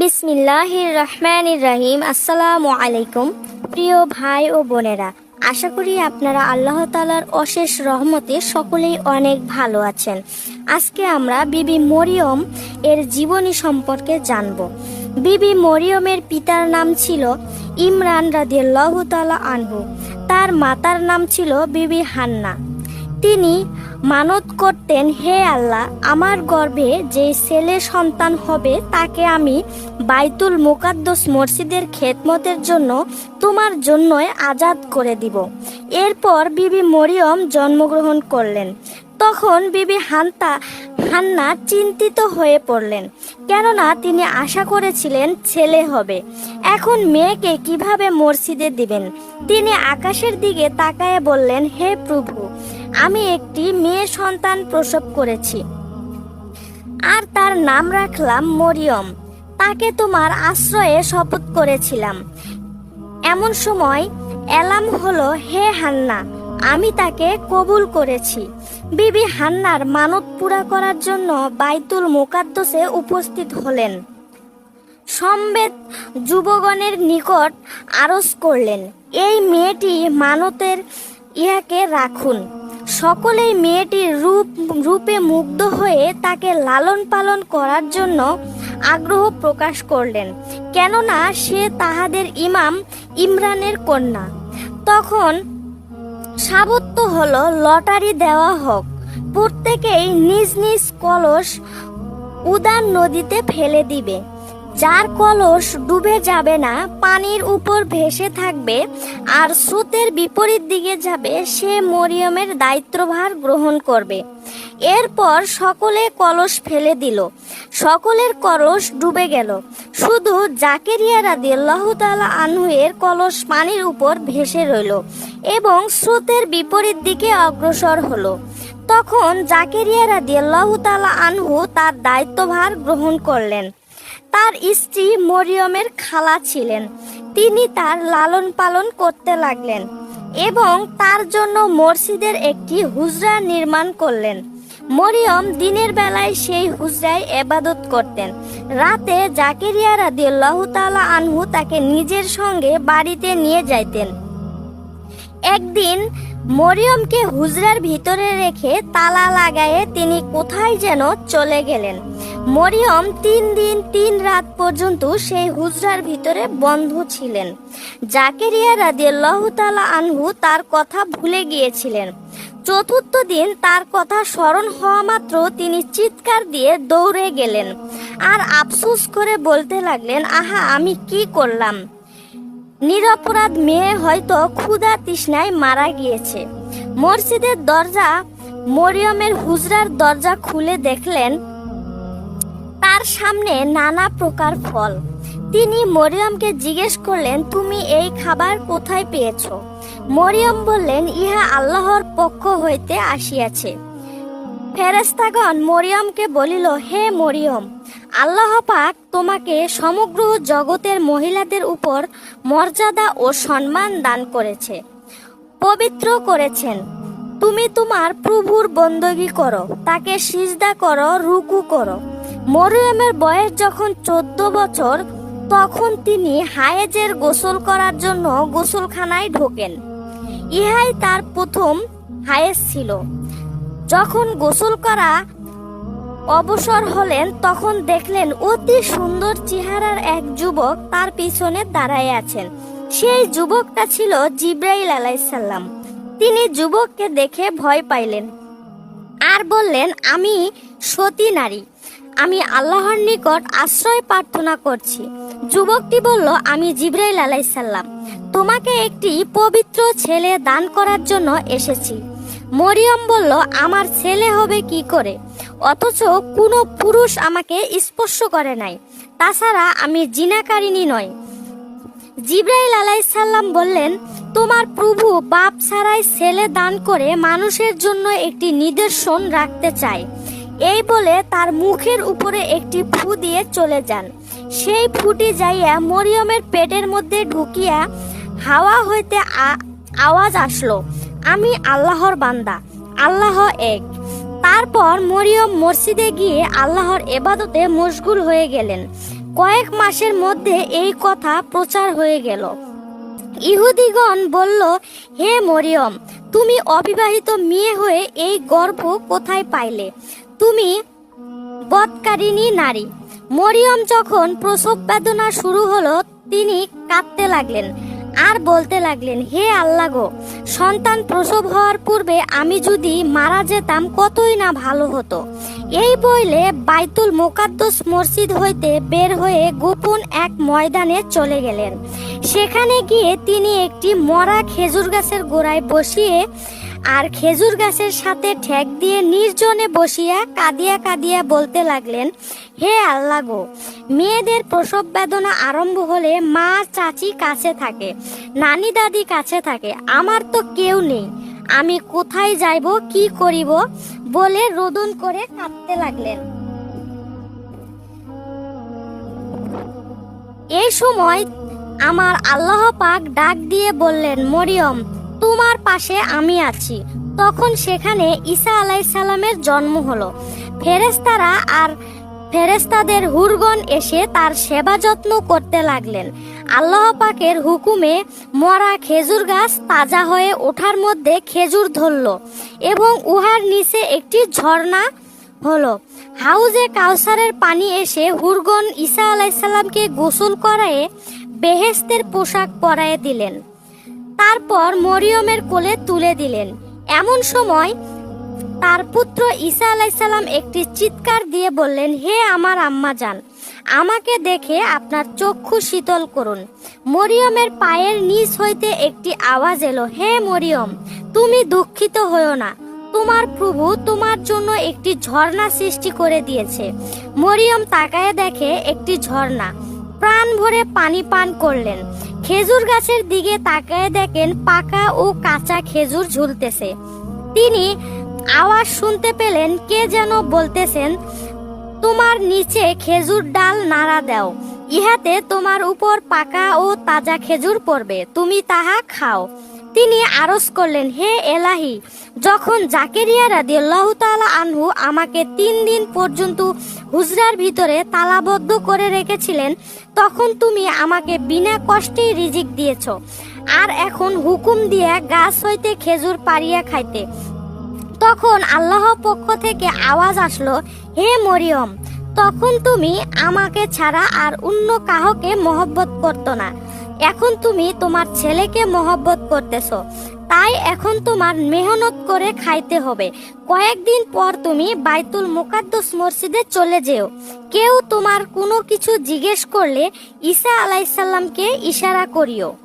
বিসমিল্লাহির রহমানির রহিম আসসালামু আলাইকুম। প্রিয় ভাই ও বোনেরা, আশা করি আপনারা আল্লাহ তালার অশেষ রহমতে সকলেই অনেক ভালো আছেন। আজকে আমরা বিবি মরিয়ম এর জীবনী সম্পর্কে জানব। বিবি মরিয়মের পিতার নাম ছিল ইমরান রাদিয়াল্লাহু তাআলা আনহু। তার মাতার নাম ছিল বিবি হান্না। তিনি মানত করতেন, হে আল্লাহ, আমার গর্ভে যে ছেলে সন্তান হবে, তাকে আমি বাইতুল মুকাদ্দস মসজিদের খেদমতের জন্য তোমার জন্যই আজাদ করে দিব। এরপর বিবি মরিয়ম জন্মগ্রহণ করলেন। তখন বিবি হান্তা, হান্না চিন্তিত হয়ে পড়লেন, কেননা তিনি আশা করেছিলেন ছেলে হবে। এখন মেয়েকে কীভাবে মসজিদে দিবেন? তিনি আকাশের দিকে তাকায়ে বললেন, হে প্রভু আমি একটি মেয়ে সন্তান প্রসব করেছি। আর তার নাম রাখলাম মরিয়ম। তাকে তোমার আশ্রয়ে শপথ করেছিলাম। এমন সময় এলাম হলো, হে হান্না, আমি তাকে কবুল করেছি। বিবি হান্নার মানত পুরা করার জন্য বাইতুল মোকাদ্দসে উপস্থিত হলেন। সম্বেদ যুবগণের নিকট আরজ করলেন, এই মেয়েটি মানতের ইহাকে রাখুন। সকলেই মেয়েটির রূপ, রূপে মুগ্ধ হয়ে তাকে লালন পালন করার জন্য আগ্রহ প্রকাশ করলেন। কেননা সে তাহাদের ইমাম ইমরানের কন্যা। তখন সাবত্য হল, লটারি দেওয়া হোক। প্রত্যেকেই নিজ নিজ কলস উদান নদীতে ফেলে দিবে। যার কলস ডুবে যাবে না, পানির উপর ভেসে থাকবে, আর স্রোতের বিপরীত দিকে যাবে, সে মরিয়মের দায়িত্বভার গ্রহণ করবে। এরপর সকলে কলস ফেলে দিল। সকলের কলস ডুবে গেল। শুধু জাকেরিয়া রাদিয়াল্লাহু তাআলা আনহুয়ের কলস পানির উপর ভেসে রইল এবং স্রোতের বিপরীত দিকে অগ্রসর হলো। তখন জাকেরিয়া রাদিয়াল্লাহু তাআলা আনহু তার দায়িত্বভার গ্রহণ করলেন। তার স্ত্রী মরিয়মের খালা ছিলেন। তিনি তার লালন পালন করতে লাগলেন এবং তার জন্য মসজিদের একটি হুজরা নির্মাণ করলেন। মরিয়ম দিনের বেলায় সেই হুজরায় এবাদত করতেন। রাতে জাকেরিয়া রাদিয়াল্লাহু তাআলা আনহু তাকে নিজের সঙ্গে বাড়িতে নিয়ে যাইতেন। একদিন মরিয়মকে হুজরার ভিতরে রেখে তালা লাগায়ে তিনি কোথায় যেন চলে গেলেন। মরিয়ম তিন দিন, তিন রাত পর্যন্ত সেই হুজরার ভিতরে বন্ধ ছিলেন। জাকেরিয়া রাদিয়াল্লাহু তাআলা আনহু তার কথা ভুলে গিয়েছিলেন। চতুর্থ দিন তার কথা স্মরণ হওয়া মাত্র তিনি চিৎকার দিয়ে দৌড়ে গেলেন। আর আফসোস করে বলতে লাগলেন, আহা, আমি কি করলাম? নিরপরাধ মেয়ে হয়তো ক্ষুধা তৃষ্ণায় মারা গিয়েছে। মসজিদের দরজা, মরিয়মের হুজরার দরজা খুলে দেখলেন তার সামনে নানা প্রকার ফল। তিনি মরিয়মকে জিজ্ঞেস করলেন, তুমি এই খাবার কোথায় পেয়েছ? মরিয়ম বললেন, ইহা আল্লাহর পক্ষ হইতে আসিয়াছে। ফেরেস্তাগণ মরিয়মকে বলিল, হে মরিয়ম, আল্লাহ পাক তোমাকে সমগ্র জগতের মহিলাদের উপর মর্যাদা ও সম্মান দান করেছে, পবিত্র করেছেন। তুমি তোমার প্রভুর বন্দগি করো, তাকে সিজদা করো, রুকু করো। মরিয়মের বয়স যখন চোদ্দ বছর, তখন তিনি হায়েজের গোসল করার জন্য গোসলখানায় ঢোকেন। ইহাই তার প্রথম হায়েজ ছিল। যখন গোসল করা অবসর হলেন, তখন দেখলেন অতি সুন্দর চেহারার এক যুবক তার পিছনে দাঁড়ায় আছেন। সেই যুবকটা ছিল জিব্রাইল আলাইসাল্লাম। তিনি যুবককে দেখে ভয় পাইলেন। আর বললেন, আমি সতী নারী। আমি আল্লাহর নিকট আশ্রয় প্রার্থনা করছি। যুবকটি বলল, আমি জিব্রাইল আলাইসাল্লাম তোমাকে একটি পবিত্র ছেলে দান করার জন্য এসেছি। মরিয়ম বলল, আমার ছেলে হবে কি করে? অথচ কোনো পুরুষ আমাকে স্পর্শ করে নাই। তাছাড়া আমি জিনাকারিনী নয় জিব্রাইল আলাইসাল্লাম বললেন, তোমার প্রভু বাপ ছাড়াই ছেলে দান করে মানুষের জন্য একটি নিদর্শন রাখতে চায়। এই বলে তার মুখের উপরে একটি ফু দিয়ে চলে যান। সেই ফুটি যাইয়া মরিয়মের পেটের মধ্যে ঢুকিয়া হাওয়া হইতে আওয়াজ আসলো, আমি আল্লাহর বান্দা, আল্লাহ এক। তারপর মরিয়ম মসজিদে গিয়ে আল্লাহর এবাদতে মশগুল হয়ে গেলেন। কয়েক মাসের মধ্যে এই কথা প্রচার হয়ে গেল। ইহুদিগণ বলল, হে মরিয়ম, তুমি অবিবাহিত মেয়ে হয়ে এই গর্ভ কোথায় পাইলে? তুমি বৎকারিণী নারী। মরিয়ম যখন প্রসব বেদনা শুরু হলো, তিনি কাঁদতে লাগলেন। আর বলতে লাগলেন, হে আল্লাহ গো, সন্তান প্রসব হওয়ার পূর্বে আমি যদি মারা যেতাম, কতই না ভালো হতো এই বইলে বাইতুল মোকাদ্দস মসজিদ হইতে বের হয়ে গোপন এক ময়দানে চলে গেলেন। সেখানে গিয়ে তিনি একটি মরা খেজুর গাছের গোড়ায় বসিয়ে আর খেজুর গাছের সাথে ঠেক দিয়ে নির্জনে বসিয়া কাঁদিয়া কাঁদিয়া বলতে লাগলেন, হে আল্লাহ গো, মেয়েদের প্রসব বেদনা আরম্ভ হলে মা চাচি কাছে থাকে, নানি দাদি কাছে থাকে, আমার তো কেউ নেই, আমি কোথায় যাইব, কি করিব? বলে রোদন করে কাঁদতে লাগলেন। এই সময় আমার আল্লাহ পাক ডাক দিয়ে বললেন, মরিয়ম তোমার পাশে আমি আছি। তখন সেখানে ঈসা আলাইসাল্লামের জন্ম হলো। ফেরেস্তারা আর ফেরেস্তাদের হুরগণ এসে তার সেবা যত্ন করতে লাগলেন। আল্লাহ পাকের হুকুমে মরা খেজুর গাছ তাজা হয়ে ওঠার মধ্যে খেজুর ধরল এবং উহার নিচে একটি ঝর্ণা হলো। হাউজে কাউসারের পানি এসে হুরগন ঈসা আলাইসাল্লামকে গোসল করায়ে বেহেস্তের পোশাক পরায়ে দিলেন। তারপর মরিয়মের কোলে তুলে দিলেন। এমন সময় তার পুত্র ঈসা আলাইসাল্লাম একটি চিৎকার দিয়ে বললেন, হে আমার আম্মা যান আমাকে দেখে আপনার চক্ষু শীতল করুন। মরিয়মের পায়ের নিচ হইতে একটি আওয়াজ এলো, হে মরিয়ম, তুমি দুঃখিত হও না। তোমার প্রভু তোমার জন্য একটি ঝর্ণা সৃষ্টি করে দিয়েছে। মরিয়ম তাকায় দেখে একটি ঝর্ণা। প্রাণ ভরে পানি পান করলেন। খেজুর গাছের দিকে তাকায় দেখেন পাকা ও কাঁচা খেজুর ঝুলতেছে। তিনি আওয়াজ শুনতে পেলেন, কে যেন বলতেছেন, তোমার নিচে খেজুর ডাল নাড়া দাও, ইহাতে তোমার উপর পাকা ও তাজা খেজুর পড়বে, তুমি তাহা খাও। তিনি আরজ করলেন, হে এলাহি, যখন জাকেরিয়া রাদিয়াল্লাহু তাআলা আনহু আমাকে তিন দিন পর্যন্ত হুজরার ভিতরে তালাবদ্ধ করে রেখেছিলেন, তখন তুমি আমাকে বিনা কষ্টেই রিজিক দিয়েছ। আর এখন হুকুম দিয়া গাছ হইতে খেজুর পারিয়া খাইতে। তখন আল্লাহ পক্ষ থেকে আওয়াজ আসলো, হে মরিয়ম, তখন তুমি আমাকে ছাড়া আর অন্য কাহকে মহব্বত করতো না। এখন তুমি তোমার ছেলেকে মহব্বত করতেছ। তাই এখন তোমার মেহনত করে খাইতে হবে। কয়েকদিন পর তুমি বাইতুল মুকাদ্দস মসজিদে চলে যেও। কেউ তোমার কোনো কিছু জিজ্ঞেস করলে ঈসা আলাইসাল্লামকে ইশারা করিও।